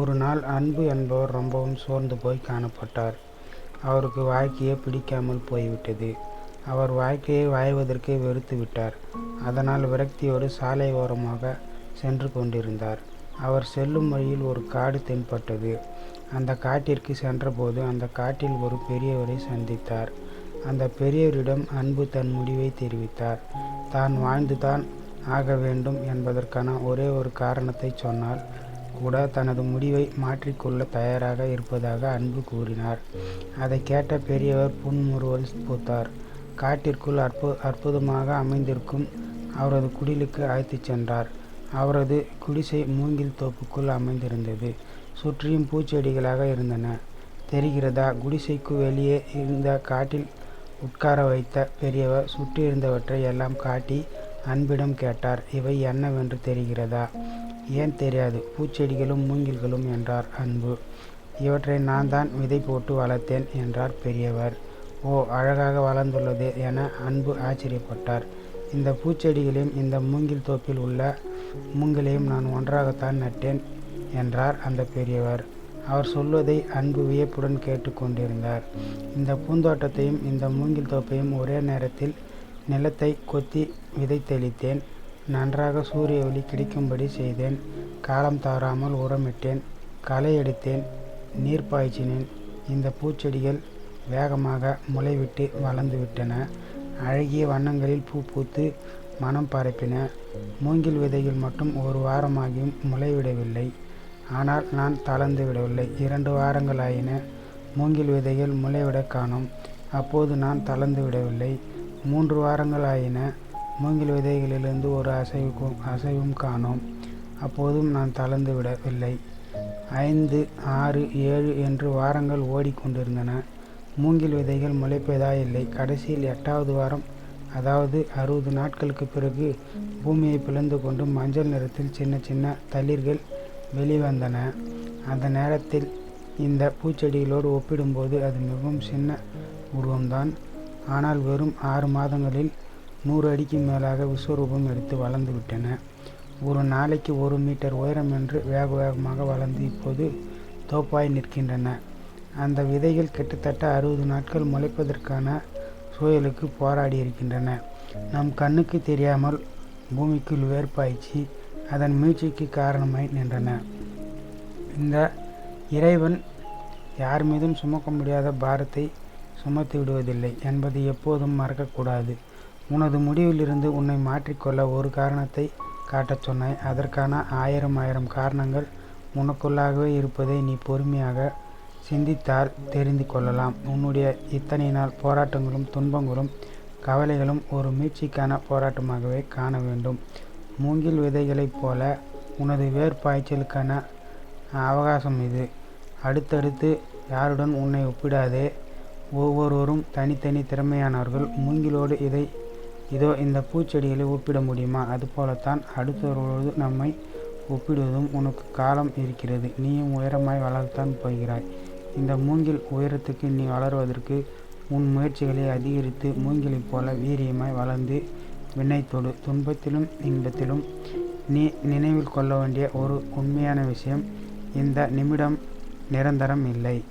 ஒரு நாள் அன்பு என்பவர் ரொம்பவும் சோர்ந்து போய் காணப்பட்டார். அவருக்கு வாழ்க்கையே பிடிக்காமல் போய்விட்டது. அவர் வாழ்க்கையை வாழ்வதற்கு வெறுத்து விட்டார் அதனால் விரக்தியோடு சாலை ஓரமாக சென்று கொண்டிருந்தார். அவர் செல்லும் வழியில் ஒரு காடு தென்பட்டது. அந்த காட்டிற்கு சென்றபோது அந்த காட்டில் ஒரு பெரியவரை சந்தித்தார். அந்த பெரியவரிடம் அன்பு தன் முடிவை தெரிவித்தார். தான் வாழ்ந்துதான் ஆக வேண்டும் என்பதற்கான ஒரே ஒரு காரணத்தைச் சொன்னால் கூட தனது முடிவை மாற்றிக்கொள்ள தயாராக இருப்பதாக அன்பு கூறினார். அதைக் கேட்ட பெரியவர் புன்முறுவல் பூத்தார். காட்டிற்குள் அற்பு அற்புதமாக அமைந்திருக்கும் அவரது குடிலுக்கு அழைத்துச் சென்றார். அவரது குடிசை மூங்கில் தோப்புக்குள் அமைந்திருந்தது. சுற்றியும் பூச்செடிகளாக இருந்தன. தெரிகிறதா? குடிசைக்கு வெளியே இருந்த காட்டில் உட்கார வைத்த பெரியவர் சுற்றியிருந்தவற்றை எல்லாம் காட்டி அன்பிடம் கேட்டார். இவை என்னவென்று தெரிகிறதா? ஏன் தெரியாது? பூச்செடிகளும் மூங்கில்களும் என்றார் அன்பு. இவற்றை நான் தான் விதை போட்டு வளர்த்தேன் என்றார் பெரியவர். ஓ அழகாக வளர்ந்துள்ளது என அன்பு ஆச்சரியப்பட்டார். இந்த பூச்செடிகளையும் இந்த மூங்கில் தோப்பில் உள்ள மூங்கிலையும் நான் ஒன்றாகத்தான் நட்டேன் என்றார் அந்த பெரியவர். அவர் சொல்வதை அன்பு வியப்புடன் கேட்டுக்கொண்டிருந்தார் இந்த பூந்தோட்டத்தையும் இந்த மூங்கில் தோப்பையும் ஒரே நேரத்தில் நிலத்தை கொத்தி விதை தெளித்தேன் நன்றாக சூரிய ஒளி கிடைக்கும்படி செய்தேன். காலம் தவறாமல் உரமிட்டேன். களை எடுத்தேன். நீர் பாய்ச்சினேன். இந்த பூச்செடிகள் வேகமாக முளைவிட்டு வளர்ந்து விட்டன அழகிய வண்ணங்களில் பூ பூத்து மனம் பரப்பின. மூங்கில் விதைகள் மட்டும் ஒரு வாரமாகியும் முளைவிடவில்லை. ஆனால் நான் தளர்ந்து விடவில்லை. இரண்டு வாரங்கள் ஆயின. மூங்கில் விதைகள் முளைவிடக் காணும் அப்போது நான் தளர்ந்து விடவில்லை. மூன்று வாரங்கள் ஆயின. மூங்கில் விதைகளிலிருந்து ஒரு அசைவுக்கும் அசைவும் காணோம். அப்போதும் நான் தளர்ந்து விடவில்லை. ஐந்து ஆறு ஏழு என்று வாரங்கள் ஓடிக்கொண்டிருந்தன மூங்கில் விதைகள் முளைப்பதா இல்லை கடைசியில் எட்டாவது வாரம் அதாவது அறுபது நாட்களுக்குப் பிறகு பூமியை பிளந்து கொண்டு மஞ்சள் நிறத்தில் சின்ன சின்ன தளிர்கள் வெளிவந்தன. அந்த நேரத்தில் இந்த பூச்செடிகளோடு ஒப்பிடும்போது அது மிகவும் சின்ன உருவம்தான். ஆனால் வெறும் ஆறு மாதங்களில் நூறு அடிக்கு மேலாக விஸ்வரூபம் எடுத்து வளர்ந்துவிட்டன. ஒரு நாளைக்கு ஒரு மீட்டர் உயரம் என்று வேக வேகமாக வளர்ந்து இப்போது தோப்பாய் நிற்கின்றன. அந்த விதைகள் கிட்டத்தட்ட அறுபது நாட்கள் முளைப்பதற்கான சூழலுக்கு போராடி இருக்கின்றன நம் கண்ணுக்கு தெரியாமல் பூமிக்குள் வேர்ப்பாய்ச்சி அதன் மீழ்ச்சிக்கு காரணமாய் நின்றன. இந்த இறைவன் யார் மீதும் சுமக்க முடியாத பாரத்தை சுமத்து விடுவதில்லை என்பதை எப்போதும் மறக்கக்கூடாது. உனது முடிவிலிருந்து உன்னை மாற்றிக் கொள்ள ஒரு காரணத்தை காட்டச் சொன்னாய். அதற்கான ஆயிரம் ஆயிரம் காரணங்கள் உனக்குள்ளாகவே இருப்பதை நீ பொறுமையாக சிந்தித்தால் தெரிந்து கொள்ளலாம். உன்னுடைய இத்தனை நாள் போராட்டங்களும் துன்பங்களும் கவலைகளும் ஒரு மீட்சிக்கான போராட்டமாகவே காண வேண்டும். மூங்கில் விதைகளைப் போல உனது வேர் பாய்ச்சலுக்கான அவகாசம் இது. அடுத்தடுத்து யாருடன் உன்னை ஒப்பிடாதே. ஒவ்வொருவரும் தனித்தனி திறமையானவர்கள். மூங்கிலோடு இதை இதோ இந்த பூச்செடிகளை ஒப்பிட முடியுமா? அதுபோலத்தான் அடுத்தவர்களோடு நம்மை ஒப்பிடுவதும் உனக்கு காலம் இருக்கிறது. நீயும் உயரமாய் வளர்த்தான் போகிறாய். இந்த மூங்கில் உயரத்துக்கு நீ வளருவதற்கு உன் முயற்சிகளை அதிகரித்து மூங்கிலைப் போல வீரியமாய் வளர்ந்து விண்ணை தொடு. துன்பத்திலும் இன்பத்திலும் நீ நினைவில் கொள்ள வேண்டிய ஒரு உண்மையான விஷயம் இந்த நிமிடம் நிரந்தரம் இல்லை.